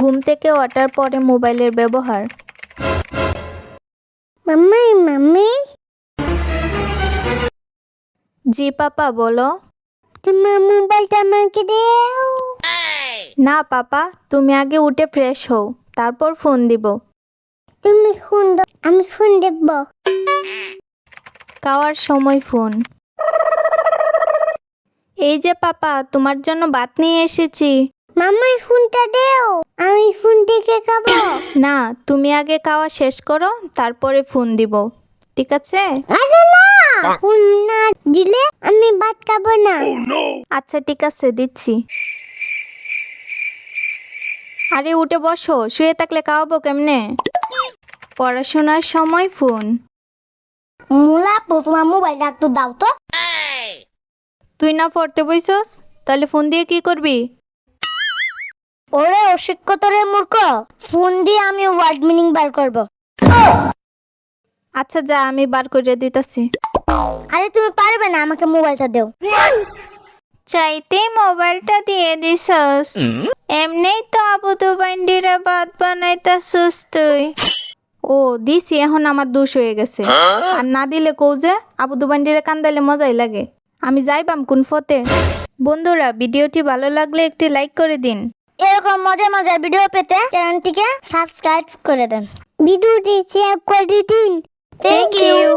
ঘুম থেকে ওঠার পরে মোবাইলের ব্যবহার। Mummy mummy. জি পাপা বলো। তোমার মোবাইলটা আমাকে দাও। না পাপা তুমি আগে উঠে ফ্রেশ হও তারপর ফোন দিব। তুমি ফোন দাও আমি ফোন দেব খাওয়ার সময় ফোন এই যে পাপা তোমার জন্য ভাত নিয়ে এসেছি। মাম্মি ফোনটা দাও। থেকে খাব? না তুমি আগে খাওয়া শেষ করো তারপরে ফোন দিব ঠিক আছে? আরে না! ফোন না দিলে আমি ভাত খাব না। আচ্ছা ঠিক আছে দিচ্ছি। আরে উঠে বসো শুয়ে থাকলে খাওয়াবো কেমনে? পড়াশোনার সময় ফোন। মুলা তোমার মোবাইলটা একটু দাও তো। তুই না পড়তে বইছস? তাহলে ফোন দিয়ে কি করবি? ওরে অশিক্ষিত রে মূর্খ ফোন দিয়ে আমি ওয়ার্ড মিনিং বার করব। আচ্ছা যা আমি বার করে দিতেছি। আরে তুমি পারবে না আমাকে মোবাইলটা দাও। চাইতে মোবাইলটা দিয়ে দিছস। এমনিই তো আবু দুবাইন্ডিরা ভাত বানাইতাছস তুই। ও দিছি এখন আমার দোষ হয়ে গেছে। আর না দিলে কৌ যে আবু দুবাইন্ডিরা কান্দাইলে মজাই লাগে। আমি যাইবাম কোন ফতে বন্ধুরা ভিডিওটি ভালো লাগলে একটি লাইক করে দিন। এরকম মজার মজার ভিডিও পেতে চ্যানেলটিকে সাবস্ক্রাইব করে দেন। ভিডিওটি শেয়ার করে দিন। Thank you